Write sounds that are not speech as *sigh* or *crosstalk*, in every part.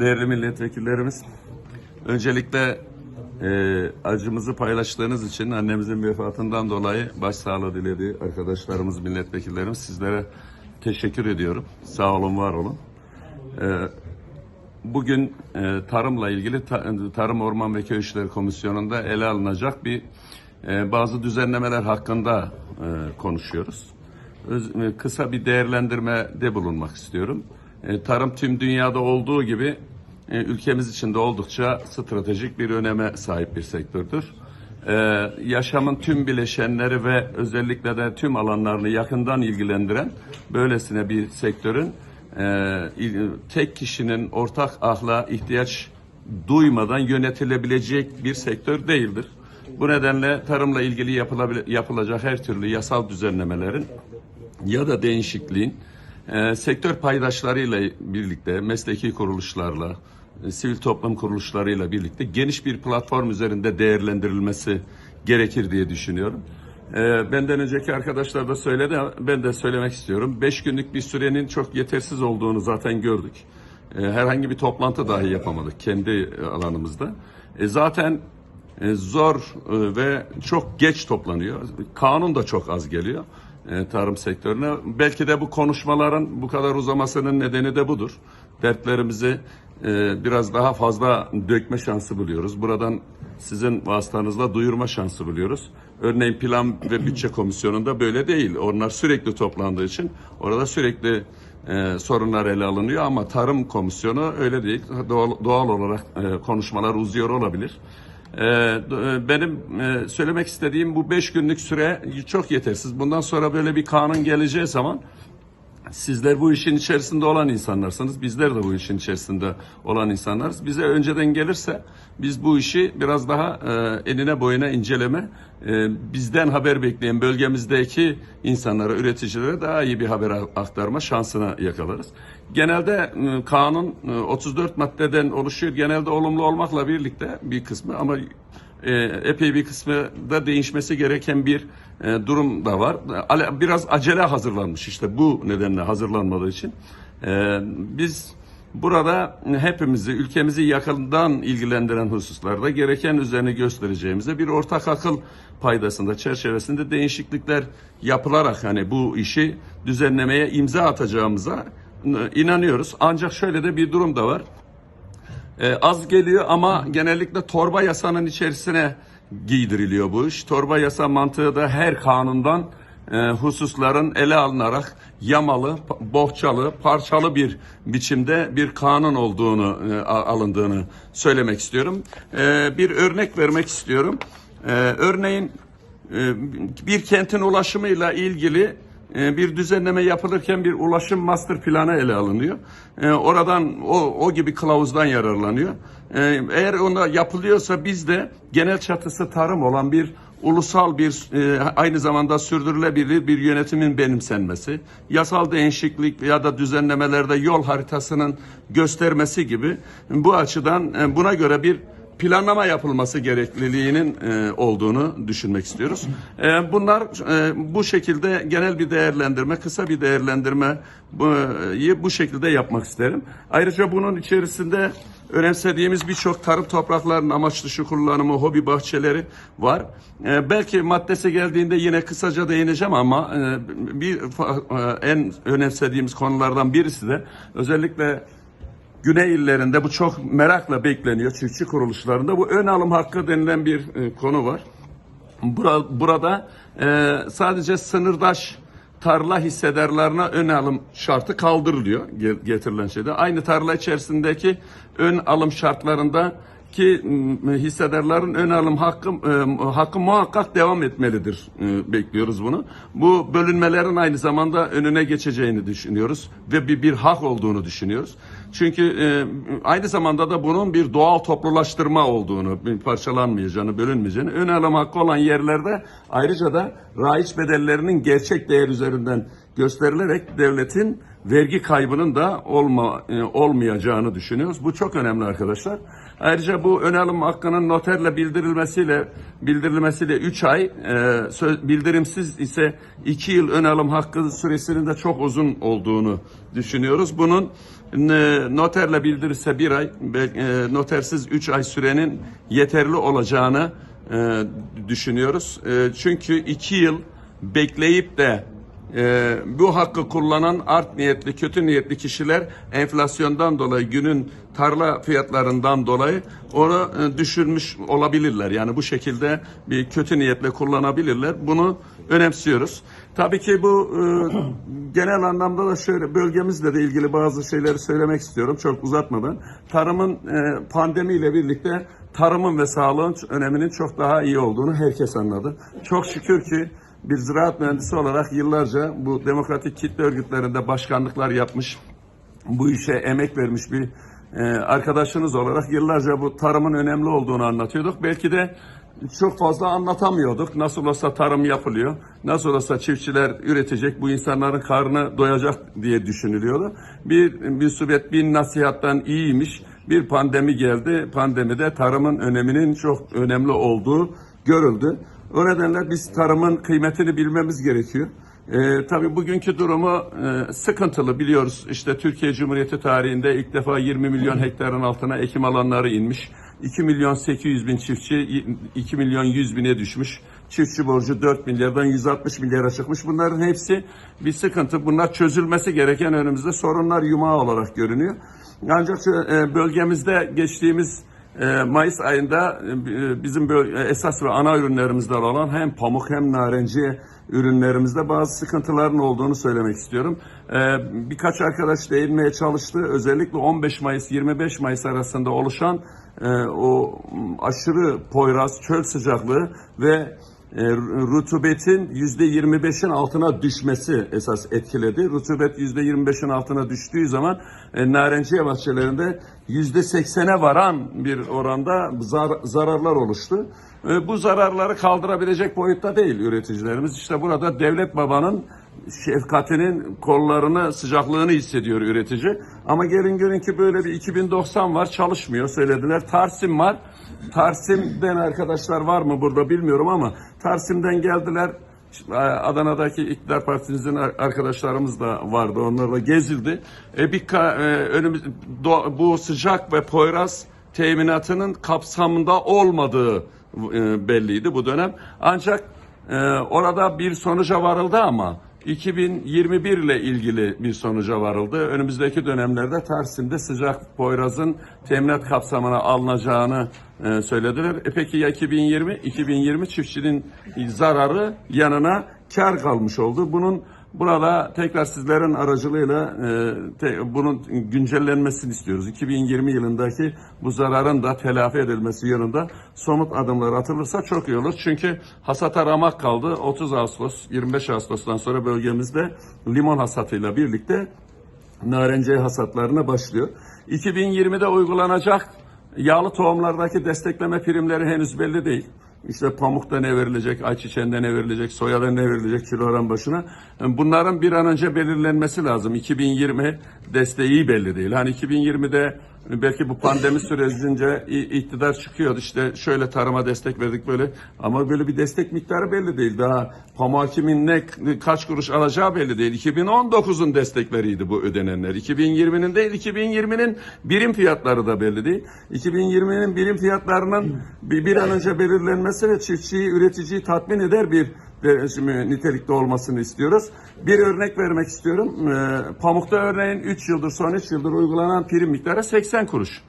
Değerli milletvekillerimiz, öncelikle e, acımızı paylaştığınız için annemizin vefatından dolayı başsağlığı dilediği arkadaşlarımız, milletvekillerimiz sizlere teşekkür ediyorum. Sağ olun, var olun. E, bugün e, tarımla ilgili Ta- Tarım Orman ve Köy İşleri Komisyonu'nda ele alınacak bir e, bazı düzenlemeler hakkında e, konuşuyoruz. Öz- e, kısa bir değerlendirmede bulunmak istiyorum. E, tarım tüm dünyada olduğu gibi e, ülkemiz için de oldukça stratejik bir öneme sahip bir sektördür. E, yaşamın tüm bileşenleri ve özellikle de tüm alanlarını yakından ilgilendiren böylesine bir sektörün tek kişinin ortak ahla ihtiyaç duymadan yönetilebilecek bir sektör değildir. Bu nedenle tarımla ilgili yapılacak her türlü yasal düzenlemelerin ya da değişikliğin e, sektör paydaşlarıyla birlikte, mesleki kuruluşlarla, e, sivil toplum kuruluşlarıyla birlikte geniş bir platform üzerinde değerlendirilmesi gerekir diye düşünüyorum. E, benden önceki arkadaşlar da söyledi, ben de söylemek istiyorum. Beş günlük bir sürenin çok yetersiz olduğunu zaten gördük. E, herhangi bir toplantı dahi yapamadık kendi e, alanımızda. E, zaten e, zor e, ve çok geç toplanıyor. Kanun da çok az geliyor e, tarım sektörüne. Belki de bu konuşmaların bu kadar uzamasının nedeni de budur. Dertlerimizi e, biraz daha fazla dökme şansı buluyoruz. Buradan sizin vasıtanızla duyurma şansı buluyoruz. Örneğin plan ve bütçe komisyonunda böyle değil. Onlar sürekli toplandığı için orada sürekli e, sorunlar ele alınıyor ama tarım komisyonu öyle değil. Doğal, doğal olarak e, konuşmalar uzuyor olabilir. Ee, e, benim e, söylemek istediğim bu beş günlük süre çok yetersiz. Bundan sonra böyle bir kanun geleceği zaman sizler bu işin içerisinde olan insanlarsınız. Bizler de bu işin içerisinde olan insanlarız. Bize önceden gelirse biz bu işi biraz daha e, enine boyuna inceleme, e, bizden haber bekleyen bölgemizdeki insanlara, üreticilere daha iyi bir haber aktarma şansına yakalarız. Genelde e, kanun e, 34 maddeden oluşuyor. Genelde olumlu olmakla birlikte bir kısmı ama epey bir kısmı da değişmesi gereken bir e, durum da var. Biraz acele hazırlanmış işte bu nedenle hazırlanmadığı için. E, biz burada hepimizi, ülkemizi yakından ilgilendiren hususlarda gereken üzerine göstereceğimize bir ortak akıl paydasında, çerçevesinde değişiklikler yapılarak hani bu işi düzenlemeye imza atacağımıza e, inanıyoruz. Ancak şöyle de bir durum da var. Ee, az geliyor ama genellikle torba yasanın içerisine giydiriliyor bu iş. Torba yasa mantığı da her kanundan e, hususların ele alınarak yamalı, bohçalı, parçalı bir biçimde bir kanun olduğunu e, alındığını söylemek istiyorum. E, bir örnek vermek istiyorum. E, örneğin e, bir kentin ulaşımıyla ilgili e, bir düzenleme yapılırken bir ulaşım master planı ele alınıyor. E, Oradan o, o gibi kılavuzdan yararlanıyor. E, Eğer ona yapılıyorsa biz de genel çatısı tarım olan bir ulusal bir e, aynı zamanda sürdürülebilir bir yönetimin benimsenmesi, yasal değişiklik ya da düzenlemelerde yol haritasının göstermesi gibi bu açıdan e, buna göre bir planlama yapılması gerekliliğinin e, olduğunu düşünmek istiyoruz. E, bunlar e, bu şekilde genel bir değerlendirme, kısa bir değerlendirme bu, e, bu şekilde yapmak isterim. Ayrıca bunun içerisinde önemsediğimiz birçok tarım topraklarının amaç dışı kullanımı, hobi bahçeleri var. E, belki maddesi geldiğinde yine kısaca değineceğim ama e, bir e, en önemsediğimiz konulardan birisi de özellikle Güney illerinde bu çok merakla bekleniyor çiftçi kuruluşlarında. Bu ön alım hakkı denilen bir e, konu var. Bura- Burada e, sadece sınırdaş tarla hissedarlarına ön alım şartı kaldırılıyor ge- getirilen şeyde. Aynı tarla içerisindeki ön alım şartlarında ki hissedarların ön alım hakkı e, hakkı muhakkak devam etmelidir. E, bekliyoruz bunu. Bu bölünmelerin aynı zamanda önüne geçeceğini düşünüyoruz ve bir bir hak olduğunu düşünüyoruz. Çünkü e, aynı zamanda da bunun bir doğal toplulaştırma olduğunu, parçalanmayacağını, bölünmeyeceğini, ön alım hakkı olan yerlerde ayrıca da raiç bedellerinin gerçek değer üzerinden gösterilerek devletin vergi kaybının da olma, e, olmayacağını düşünüyoruz. Bu çok önemli arkadaşlar. Ayrıca bu ön alım hakkının noterle bildirilmesiyle bildirilmesiyle 3 ay, e, bildirimsiz ise 2 yıl ön alım hakkı süresinin de çok uzun olduğunu düşünüyoruz. Bunun e, noterle bildirirse 1 ay, e, notersiz 3 ay sürenin yeterli olacağını e, düşünüyoruz. E, çünkü 2 yıl bekleyip de ee, bu hakkı kullanan art niyetli, kötü niyetli kişiler enflasyondan dolayı günün tarla fiyatlarından dolayı onu e, düşürmüş olabilirler. Yani bu şekilde bir kötü niyetle kullanabilirler. Bunu önemsiyoruz. Tabii ki bu e, *clears throat* genel anlamda da şöyle bölgemizle de ilgili bazı şeyleri söylemek istiyorum çok uzatmadan. Tarımın e, pandemiyle birlikte tarımın ve sağlığın öneminin çok daha iyi olduğunu herkes anladı. Çok şükür ki bir ziraat mühendisi olarak yıllarca bu demokratik kitle örgütlerinde başkanlıklar yapmış, bu işe emek vermiş bir e, arkadaşınız olarak yıllarca bu tarımın önemli olduğunu anlatıyorduk. Belki de çok fazla anlatamıyorduk. Nasıl olsa tarım yapılıyor. Nasıl olsa çiftçiler üretecek, bu insanların karnı doyacak diye düşünülüyordu. Bir, bir sübet bin nasihattan iyiymiş. Bir pandemi geldi. Pandemide tarımın öneminin çok önemli olduğu görüldü. O nedenle biz tarımın kıymetini bilmemiz gerekiyor. Ee, tabii bugünkü durumu e, sıkıntılı biliyoruz. İşte Türkiye Cumhuriyeti tarihinde ilk defa 20 milyon hektarın altına ekim alanları inmiş. 2 milyon 800 bin çiftçi 2 milyon 100 bine düşmüş. Çiftçi borcu 4 milyardan 160 milyara çıkmış. Bunların hepsi bir sıkıntı. Bunlar çözülmesi gereken önümüzde sorunlar yumağı olarak görünüyor. Ancak e, bölgemizde geçtiğimiz e, Mayıs ayında e, bizim böyle esas ve ana ürünlerimizden olan hem pamuk hem narenciye ürünlerimizde bazı sıkıntıların olduğunu söylemek istiyorum. E, birkaç arkadaş değinmeye çalıştı. Özellikle 15 Mayıs 25 Mayıs arasında oluşan e, o aşırı poyraz çöl sıcaklığı ve e, rutubetin %25'in altına düşmesi esas etkiledi. Rutubet %25'in altına düştüğü zaman e, narenciye bahçelerinde %80'e varan bir oranda zar- zararlar oluştu. E, bu zararları kaldırabilecek boyutta değil üreticilerimiz. İşte burada devlet babanın şefkatinin kollarını, sıcaklığını hissediyor üretici. Ama gelin görün ki böyle bir 2090 var çalışmıyor söylediler. Tarsim var. Tarsim'den arkadaşlar var mı burada bilmiyorum ama Tarsim'den geldiler. Adana'daki iktidar partimizin arkadaşlarımız da vardı. Onlarla gezildi. E, bir ka- e, önümüz do- bu sıcak ve poyraz teminatının kapsamında olmadığı e, belliydi bu dönem. Ancak e, orada bir sonuca varıldı ama 2021 ile ilgili bir sonuca varıldı. Önümüzdeki dönemlerde Tarsim'de sıcak Poyraz'ın teminat kapsamına alınacağını e, söylediler. E peki ya 2020? 2020 çiftçinin zararı yanına kar kalmış oldu. Bunun Burada tekrar sizlerin aracılığıyla e, te, bunun güncellenmesini istiyoruz. 2020 yılındaki bu zararın da telafi edilmesi yönünde somut adımlar atılırsa çok iyi olur. Çünkü hasata ramak kaldı. 30 Ağustos, 25 Ağustos'tan sonra bölgemizde limon hasatıyla birlikte narenciye hasatlarına başlıyor. 2020'de uygulanacak yağlı tohumlardaki destekleme primleri henüz belli değil. İşte pamukta ne verilecek, ayçiçeğinde ne verilecek, soyada ne verilecek kilogram başına. Bunların bir an önce belirlenmesi lazım. 2020 desteği belli değil. Hani 2020'de belki bu pandemi sürecince iktidar çıkıyordu işte şöyle tarıma destek verdik böyle ama böyle bir destek miktarı belli değil. Daha pamuğa kimin ne kaç kuruş alacağı belli değil. 2019'un destekleriydi bu ödenenler. 2020'nin değil 2020'nin birim fiyatları da belli değil. 2020'nin birim fiyatlarının bir an önce belirlenmesi ve çiftçiyi, üreticiyi tatmin eder bir ve şimdi nitelikte olmasını istiyoruz. Bir örnek vermek istiyorum. Ee, pamukta örneğin 3 yıldır, son 3 yıldır uygulanan prim miktarı 80 kuruş.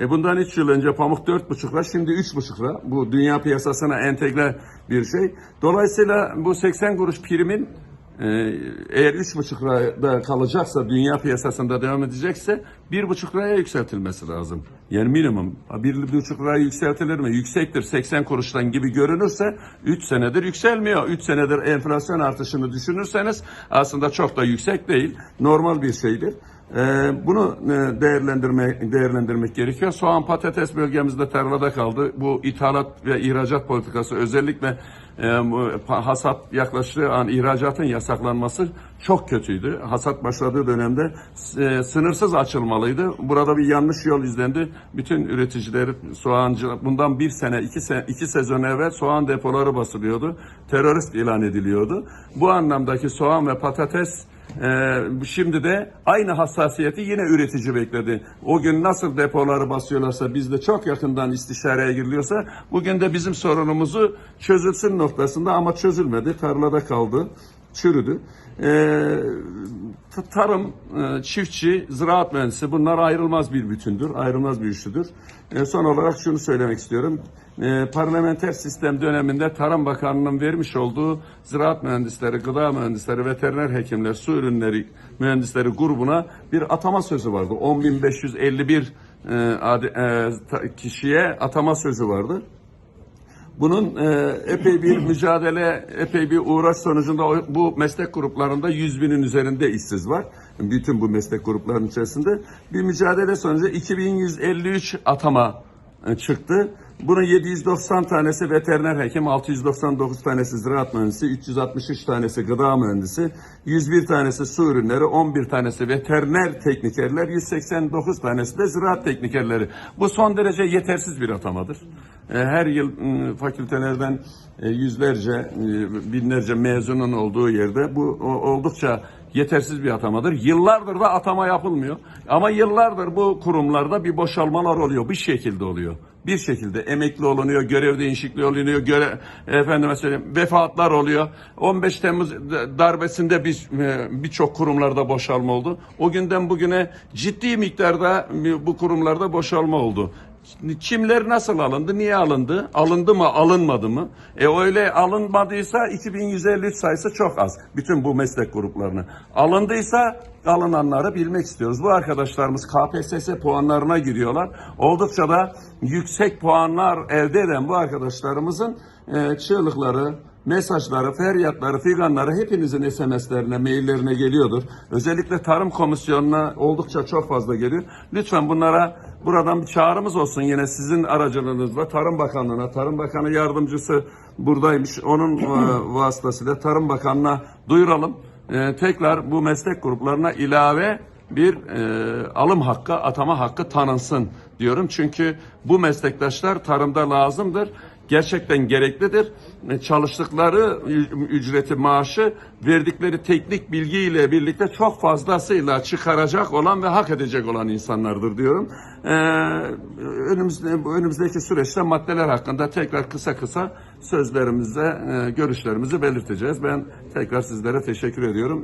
E bundan 3 yıl önce pamuk 4,5 lira, şimdi 3,5 lira. Bu dünya piyasasına entegre bir şey. Dolayısıyla bu 80 kuruş primin eğer 3,5 lirada kalacaksa, dünya piyasasında devam edecekse 1,5 liraya yükseltilmesi lazım. Yani minimum. 1,5 liraya yükseltilir mi? Yüksektir 80 kuruştan gibi görünürse 3 senedir yükselmiyor. 3 senedir enflasyon artışını düşünürseniz aslında çok da yüksek değil. Normal bir şeydir. Ee, bunu e, değerlendirme, değerlendirmek gerekiyor. Soğan patates bölgemizde tarlada kaldı. Bu ithalat ve ihracat politikası özellikle e, hasat yaklaştığı an ihracatın yasaklanması çok kötüydü. Hasat başladığı dönemde e, sınırsız açılmalıydı. Burada bir yanlış yol izlendi. Bütün üreticiler, soğancı bundan bir sene, iki, se iki sezon evvel soğan depoları basılıyordu. Terörist ilan ediliyordu. Bu anlamdaki soğan ve patates ee, şimdi de aynı hassasiyeti yine üretici bekledi. O gün nasıl depoları basıyorlarsa bizde çok yakından istişareye giriliyorsa bugün de bizim sorunumuzu çözülsün noktasında ama çözülmedi. Tarlada kaldı, çürüdü. Ee, tarım, e, çiftçi, ziraat mühendisi bunlar ayrılmaz bir bütündür, ayrılmaz bir üçlüdür. Ee, son olarak şunu söylemek istiyorum. Ee, parlamenter sistem döneminde Tarım Bakanlığı'nın vermiş olduğu ziraat mühendisleri, gıda mühendisleri, veteriner hekimler, su ürünleri mühendisleri grubuna bir atama sözü vardı. 10.551 e, ade- e, ta- kişiye atama sözü vardı. Bunun e, epey bir *clears throat* mücadele, epey bir uğraş sonucunda bu meslek gruplarında 100 binin üzerinde işsiz var. Bütün bu meslek gruplarının içerisinde. Bir mücadele sonucu 2153 atama e, çıktı. Bunun 790 tanesi veteriner hekim, 699 tanesi ziraat mühendisi, 363 tanesi gıda mühendisi, 101 tanesi su ürünleri, 11 tanesi veteriner teknikerler, 189 tanesi de ziraat teknikerleri. Bu son derece yetersiz bir atamadır. E, Her yıl m, fakültelerden e, yüzlerce, e, binlerce mezunun olduğu yerde bu oldukça yetersiz bir atamadır. Yıllardır da atama yapılmıyor. Ama yıllardır bu kurumlarda bir boşalmalar oluyor. Bir şekilde oluyor. Bir şekilde emekli olunuyor, görev değişikliği oluyor, göre, efendime söyleyeyim, vefatlar oluyor. 15 Temmuz darbesinde bir e, birçok kurumlarda boşalma oldu. O günden bugüne ciddi miktarda e, bu kurumlarda boşalma oldu. Kimler nasıl alındı, niye alındı, alındı mı, alınmadı mı? E öyle alınmadıysa 2153 sayısı çok az. Bütün bu meslek gruplarını. Alındıysa alınanları bilmek istiyoruz. Bu arkadaşlarımız KPSS puanlarına giriyorlar. Oldukça da yüksek puanlar elde eden bu arkadaşlarımızın e, çığlıkları, mesajları, feryatları, figanları hepinizin SMS'lerine, maillerine geliyordur. Özellikle Tarım Komisyonu'na oldukça çok fazla geliyor. Lütfen bunlara buradan bir çağrımız olsun yine sizin aracılığınızla Tarım Bakanlığı'na, Tarım Bakanı yardımcısı buradaymış. Onun e, *clears throat* vasıtasıyla Tarım Bakanlığı'na duyuralım. E, tekrar bu meslek gruplarına ilave bir e, alım hakkı, atama hakkı tanınsın diyorum. Çünkü bu meslektaşlar tarımda lazımdır gerçekten gereklidir. E, Çalıştıkları ücreti, maaşı verdikleri teknik bilgiyle birlikte çok fazlasıyla çıkaracak olan ve hak edecek olan insanlardır diyorum. Ee, önümüzde, önümüzdeki süreçte maddeler hakkında tekrar kısa kısa sözlerimizde, e, görüşlerimizi belirteceğiz. Ben tekrar sizlere teşekkür ediyorum.